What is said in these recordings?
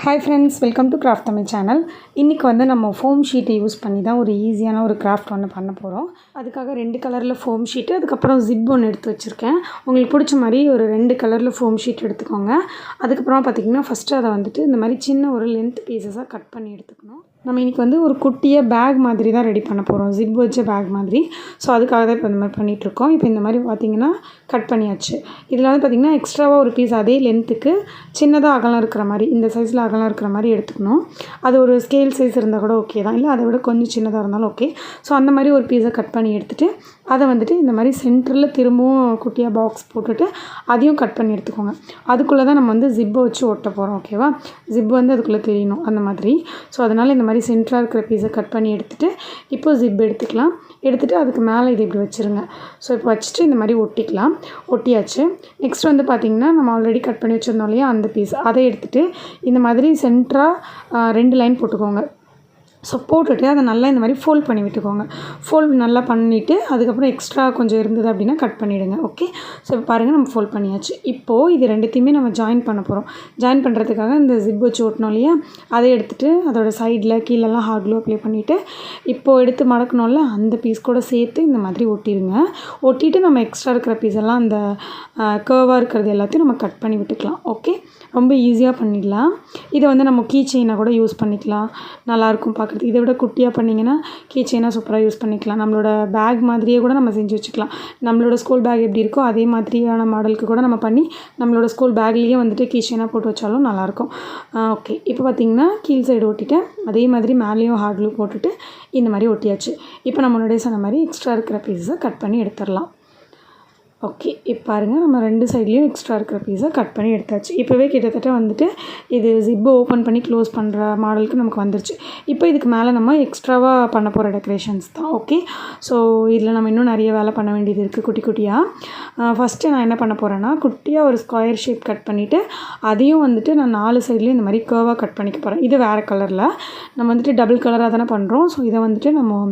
Hi friends welcome to craft Tamil channel இன்றைக்கி வந்து நம்ம ஃபோம் ஷீட்டை யூஸ் பண்ணி தான் ஒரு ஈஸியான ஒரு கிராஃப்ட் ஒன்று பண்ண போகிறோம் அதுக்காக ரெண்டு கலரில் ஃபோம் ஷீட்டு அதுக்கப்புறம் ஜிப் ஒன்று எடுத்து வச்சுருக்கேன். உங்களுக்கு பிடிச்ச மாதிரி ஒரு ரெண்டு கலரில் ஃபோம் ஷீட் எடுத்துக்கோங்க. அதுக்கப்புறம் பார்த்திங்கன்னா ஃபஸ்ட்டு அதை வந்துட்டு இந்த மாதிரி சின்ன ஒரு லென்த் பீசஸாக கட் பண்ணி எடுத்துக்கணும். நம்ம இன்றைக்கி வந்து ஒரு குட்டியாக பேக் மாதிரி தான் ரெடி பண்ண போகிறோம் ஜிப் வச்ச பேக் மாதிரி. ஸோ அதுக்காக தான் இப்போ இந்த மாதிரி பண்ணிகிட்ருக்கோம் இப்போ இந்த மாதிரி பார்த்திங்கன்னா கட் பண்ணியாச்சு. இதில் வந்து பார்த்திங்கன்னா எக்ஸ்ட்ராவாக ஒரு பீஸ் அதே லென்த்துக்கு சின்னதாக அகலம் இருக்கிற மாதிரி இந்த சைஸில் அகலம் இருக்கிற மாதிரி எடுத்துக்கணும். அது ஒரு ஸ்கேல் சைஸ் இருந்தால் கூட ஓகே தான். இல்லை அதை விட கொஞ்சம் சின்னதாக இருந்தாலும் ஓகே ஸோ அந்த மாதிரி ஒரு பீஸை கட் பண்ணி எடுத்துகிட்டு அதை வந்துட்டு இந்த மாதிரி சென்டரில் திரும்பவும் குட்டியாக பாக்ஸ் போட்டுட்டு அதையும் கட் பண்ணி எடுத்துக்கோங்க. அதுக்குள்ளே தான் நம்ம வந்து ஜிப்பை வச்சு ஒட்ட போகிறோம் ஓகேவா ஜிப் வந்து அதுக்குள்ளே தெரியணும் அந்த மாதிரி. ஸோ அதனால் இந்த மாதிரி சென்டராக இருக்கிற பீஸை கட் பண்ணி எடுத்துகிட்டு இப்போ ஜிப் எடுத்துக்கலாம். எடுத்துகிட்டு அதுக்கு மேலே இது இப்படி வச்சுருங்க. ஸோ இப்போ வச்சுட்டு இந்த மாதிரி ஒட்டிக்கலாம். ஒட்டியாச்சு. நெக்ஸ்ட் வந்து பார்த்திங்கன்னா நம்ம ஆல்ரெடி கட் பண்ணி வச்சுருந்தோம் இல்லையா அந்த பீஸ் அதை எடுத்துகிட்டு இந்த மாதிரி சென்டராக ரெண்டு லைன் போட்டுக்கோங்க. ஸோ போட்டுட்டு அதை நல்லா இந்த மாதிரி ஃபோல்ட் பண்ணி விட்டுக்கோங்க. ஃபோல்ட் நல்லா பண்ணிவிட்டு அதுக்கப்புறம் எக்ஸ்ட்ரா கொஞ்சம் இருந்தது அப்படின்னா கட் பண்ணிவிடுங்க ஓகே ஸோ இப்போ பாருங்கள் நம்ம ஃபோல்ட் பண்ணியாச்சு. இப்போது இது ரெண்டுத்தையுமே நம்ம ஜாயின் பண்ண போகிறோம் ஜாயின் பண்ணுறதுக்காக இந்த ஜிப் வச்சு ஓட்டணும் இல்லையா? அதை எடுத்துகிட்டு அதோட சைடில் கீழெல்லாம் ஹார்ட் க்ளூ அப்ளை பண்ணிவிட்டு இப்போது எடுத்து மடக்கணும்ல அந்த பீஸ் கூட சேர்த்து இந்த மாதிரி ஒட்டிடுங்க. ஒட்டிட்டு நம்ம எக்ஸ்ட்ரா இருக்கிற பீஸ் எல்லாம் அந்த கேர்வாக இருக்கிறது எல்லாத்தையும் நம்ம கட் பண்ணி விட்டுக்கலாம் ஓகே ரொம்ப ஈஸியாக பண்ணிடலாம். இதை வந்து நம்ம கீ செயினாக கூட யூஸ் பண்ணிக்கலாம். நல்லாயிருக்கும் பார்க்குறதுக்கு. இதை விட குட்டியாக பண்ணிங்கன்னா கீ செயினாக சூப்பராக யூஸ் பண்ணிக்கலாம். நம்மளோட பேக் மாதிரியே கூட நம்ம செஞ்சு வச்சுக்கலாம். நம்மளோட ஸ்கூல் பேக் எப்படி இருக்கோ அதே மாதிரியான மாடலுக்கு கூட நம்ம பண்ணி நம்மளோட ஸ்கூல் பேக்லேயே வந்துட்டு கீ செயினாக போட்டு வச்சாலும் நல்லாயிருக்கும். ஓகே இப்போ பார்த்திங்கன்னா கீழ் சைடு ஒட்டிட்டேன். அதே மாதிரி மேலேயும் ஹார்ட் போட்டுட்டு இந்த மாதிரி ஒட்டியாச்சு. இப்போ நம்ம சொன்ன மாதிரி எக்ஸ்ட்ரா இருக்கிற பீஸை கட் பண்ணி எடுத்துடலாம். ஓகே இப்போ பாருங்கள் நம்ம ரெண்டு சைட்லேயும் எக்ஸ்ட்ரா இருக்கிற பீஸை கட் பண்ணி எடுத்தாச்சு. இப்போவே கிட்டத்தட்ட வந்துட்டு இது ஜிப்பு ஓப்பன் பண்ணி க்ளோஸ் பண்ணுற மாடலுக்கு நமக்கு வந்துருச்சு. இப்போ இதுக்கு மேலே நம்ம எக்ஸ்ட்ராவாக பண்ண போகிற டெக்கரேஷன்ஸ் தான் ஓகே ஸோ இதில் நம்ம இன்னும் நிறைய வேலை பண்ண வேண்டியது இருக்குது குட்டி குட்டியாக ஃபஸ்ட்டு நான் என்ன பண்ண போகிறேன்னா குட்டியாக ஒரு ஸ்கொயர் ஷேப் கட் பண்ணிவிட்டு அதையும் வந்துட்டு நான் நாலு சைட்லேயும் இந்த மாதிரி கேர்வாக கட் பண்ணிக்க போகிறேன் இது வேறு கலரில் நம்ம வந்துட்டு டபுள் கலராக தானே பண்ணுறோம் ஸோ இதை வந்துட்டு நம்ம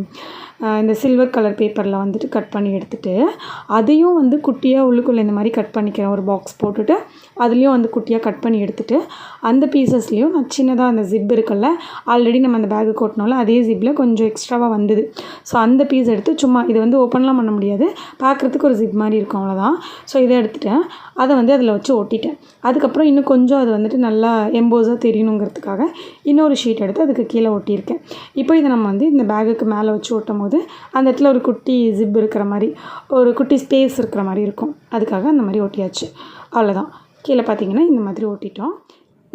இந்த சில்வர் கலர் பேப்பரில் வந்துட்டு கட் பண்ணி எடுத்துகிட்டு அதையும் வந்து குட்டியாக உள்ளுக்குள்ளே இந்த மாதிரி கட் பண்ணிக்கிறேன் ஒரு பாக்ஸ் போட்டுட்டு அதுலேயும் வந்து குட்டியாக கட் பண்ணி எடுத்துகிட்டு அந்த பீசஸ்லேயும் நான் சின்னதாக அந்த ஜிப் இருக்குல்ல ஆல்ரெடி நம்ம அந்த பேக்கு கொட்டினோம்ல அதே ஜிப்பில் கொஞ்சம் எக்ஸ்ட்ராவாக வந்தது. ஸோ அந்த பீஸ் எடுத்து சும்மா இது வந்து ஓப்பன்லாம் பண்ண முடியாது. பார்க்குறதுக்கு ஒரு ஜிப் மாதிரி இருக்கும் அவ்வளோதான் ஸோ இதை எடுத்துட்டேன். அதை வந்து அதில் வச்சு ஒட்டிட்டேன். அதுக்கப்புறம் இன்னும் கொஞ்சம் அது வந்துட்டு நல்லா எம்போஸாக தெரியணுங்கிறதுக்காக இன்னொரு ஷீட் எடுத்து அதுக்கு கீழே ஒட்டியிருக்கேன். இப்போ இதை நம்ம வந்து இந்த பேகுக்கு மேலே வச்சு ஒட்டும் போது அந்த இடத்துல ஒரு குட்டி ஜிப் இருக்கிற மாதிரி ஒரு குட்டி ஸ்பேஸ் இருக்கிற மாதிரி இருக்கும். அதுக்காக அந்த மாதிரி ஒட்டியாச்சு அவ்வளோதான் கீழே பார்த்தீங்கன்னா இந்த மாதிரி ஓட்டிட்டோம்.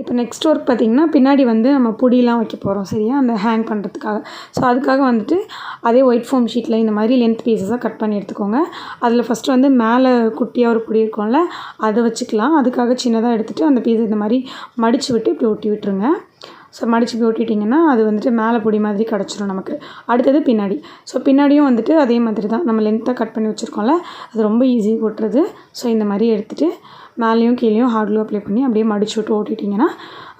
இப்போ நெக்ஸ்ட் ஒர்க் பார்த்திங்கன்னா பின்னாடி வந்து நம்ம புடிலாம் வைக்க போகிறோம் சரியா? அந்த ஹேங் பண்ணுறதுக்காக ஸோ அதுக்காக வந்துட்டு அதே ஒயிட் ஃபோம் ஷீட்டில் இந்த மாதிரி லென்த் பீசஸாக கட் பண்ணி எடுத்துக்கோங்க. அதில் ஃபஸ்ட்டு வந்து மேலே குட்டியாக ஒரு புடி இருக்கும்ல அதை வச்சுக்கலாம். அதுக்காக சின்னதாக எடுத்துகிட்டு அந்த பீஸ் இந்த மாதிரி மடித்து விட்டு இப்படி ஒட்டி விட்டுருங்க. ஸோ மடித்து போய் அது வந்துட்டு மேலே பொடி மாதிரி கிடச்சிரும் நமக்கு. அடுத்தது பின்னாடி. ஸோ பின்னாடியும் வந்துட்டு அதே மாதிரி தான். நம்ம லென்த்தாக கட் பண்ணி வச்சுருக்கோம்ல அது ரொம்ப ஈஸி ஓட்டுறது ஸோ இந்த மாதிரி எடுத்துகிட்டு மேலேயும் கீழேயும் ஹார்ட் க்ளூ அப்ளை பண்ணி அப்படியே மடிச்சு விட்டு ஓட்டிட்டிங்கன்னா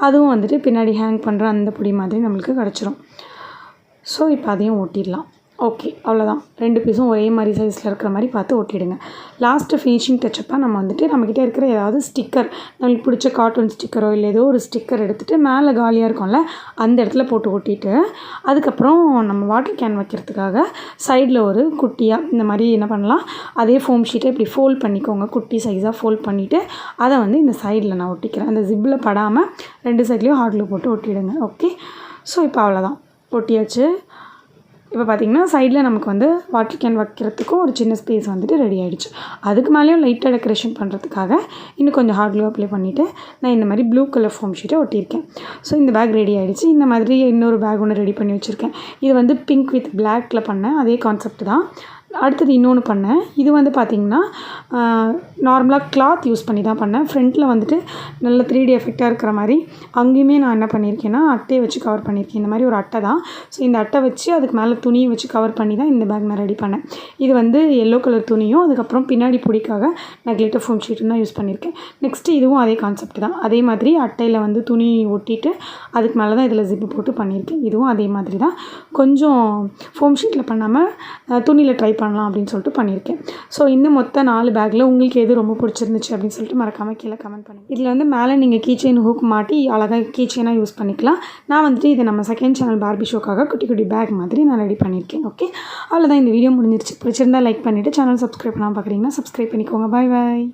அதுவும் வந்துட்டு பின்னாடி ஹேங் பண்ணுற அந்த பொடி மாதிரி நம்மளுக்கு கிடச்சிரும். ஸோ இப்போ அதையும் ஓட்டிடலாம். ஓகே அவ்வளோதான் ரெண்டு பீஸும் ஒரே மாதிரி சைஸில் இருக்கிற மாதிரி பார்த்து ஒட்டிடுங்க. லாஸ்ட்டு ஃபினிஷிங் டச்சப்பாக நம்ம வந்துட்டு நம்மக்கிட்ட இருக்கிற ஏதாவது ஸ்டிக்கர் நம்மளுக்கு பிடிச்ச கார்ட்டூன் ஸ்டிக்கரோ இல்லை ஏதோ ஒரு ஸ்டிக்கர் எடுத்துகிட்டு மேலே காலியாக இருக்கும்ல அந்த இடத்துல போட்டு ஒட்டிட்டு அதுக்கப்புறம் நம்ம வாட்டர் கேன் வைக்கிறதுக்காக சைடில் ஒரு குட்டியாக இந்த மாதிரி என்ன பண்ணலாம் அதே ஃபோம் ஷீட்டை இப்படி ஃபோல்ட் பண்ணிக்கோங்க. குட்டி சைஸாக ஃபோல்ட் பண்ணிவிட்டு அதை வந்து இந்த சைடில் நான் ஒட்டிக்கிறேன். அந்த ஜிப்பில் படாமல் ரெண்டு சைட்லேயும் ஹார்டில் போட்டு ஒட்டிடுங்க. ஓகே ஸோ இப்போ அவ்வளோதான் ஒட்டியாச்சு. இப்போ பார்த்திங்கன்னா சைடில் நமக்கு வந்து வாட்டர் கேன் வைக்கிறதுக்கும் ஒரு சின்ன ஸ்பேஸ் வந்துட்டு ரெடி ஆகிடுச்சு அதுக்கு மேலேயும் லைட்டாக டெக்கரேஷன் பண்ணுறதுக்காக இன்னும் கொஞ்சம் ஹார்ட் க்ளூ அப்ளை பண்ணிவிட்டு நான் இந்த மாதிரி ப்ளூ கலர் ஃபோம் ஷீட்டை ஒட்டியிருக்கேன். ஸோ இந்த பேக் ரெடி ஆகிடுச்சு இந்த மாதிரி இன்னொரு பேக் ஒன்று ரெடி பண்ணி வச்சுருக்கேன். இது வந்து பிங்க் வித் பிளாக்கில் பண்ணேன். அதே கான்செப்ட் தான். அடுத்தது இன்னொன்று பண்ணேன். இது வந்து பார்த்திங்கன்னா நார்மலாக கிளாத் யூஸ் பண்ணி தான் பண்ணேன். ஃப்ரண்ட்டில் வந்துட்டு நல்ல த்ரீ டி எஃபெக்டாக இருக்கிற மாதிரி அங்கேயுமே நான் என்ன பண்ணியிருக்கேன்னா அட்டையை வச்சு கவர் பண்ணியிருக்கேன். இந்த மாதிரி ஒரு அட்டை தான். ஸோ இந்த அட்டை வச்சு அதுக்கு மேலே துணியை வச்சு கவர் பண்ணி தான் இந்த பேக் நான் ரெடி பண்ணேன். இது வந்து எல்லோ கலர் துணியும் அதுக்கப்புறம் பின்னாடி பிடிக்காக நான் கிளிட்டர் ஃபோம் ஷீட்டும் தான் யூஸ் பண்ணியிருக்கேன். நெக்ஸ்ட்டு இதுவும் அதே கான்செப்ட் தான். அதே மாதிரி அட்டையில் வந்து துணி ஒட்டிட்டு அதுக்கு மேலே தான் இதில் ஜிப்பு போட்டு பண்ணியிருக்கேன். இதுவும் அதே மாதிரி தான். கொஞ்சம் ஃபோம் ஷீட்டில் பண்ணாமல் துணியில் ட்ரை பண்ணலாம் அப்படின்னு சொல்லிட்டு பண்ணியிருக்கேன். ஸோ இந்த மொத்த நாலு பேக்கில் உங்களுக்கு எது ரொம்ப பிடிச்சிருந்துச்சு அப்படின்னு சொல்லிட்டு மறக்காமல் கீழே கமெண்ட் பண்ணுங்கள் இதில் வந்து மேலே நீங்கள் கீ ஹூக் மாட்டி அழகாக கீ யூஸ் பண்ணிக்கலாம். நான் வந்துட்டு இதை நம்ம செகண்ட் சேனல் பார்பி ஷோக்காக குட்டி குட்டி பேக் மாதிரி நான் ரெடி பண்ணியிருக்கேன் ஓகே அவ்வளோதான் இந்த வீடியோ முடிஞ்சிருச்சு. பிடிச்சிருந்தா லைக் பண்ணிவிட்டு சேனல் சப்ஸ்கிரைப் பண்ணாமல் பார்க்குறீங்கன்னா சப்ஸ்கிரைப் பண்ணிக்கோங்க. பாய் பாய்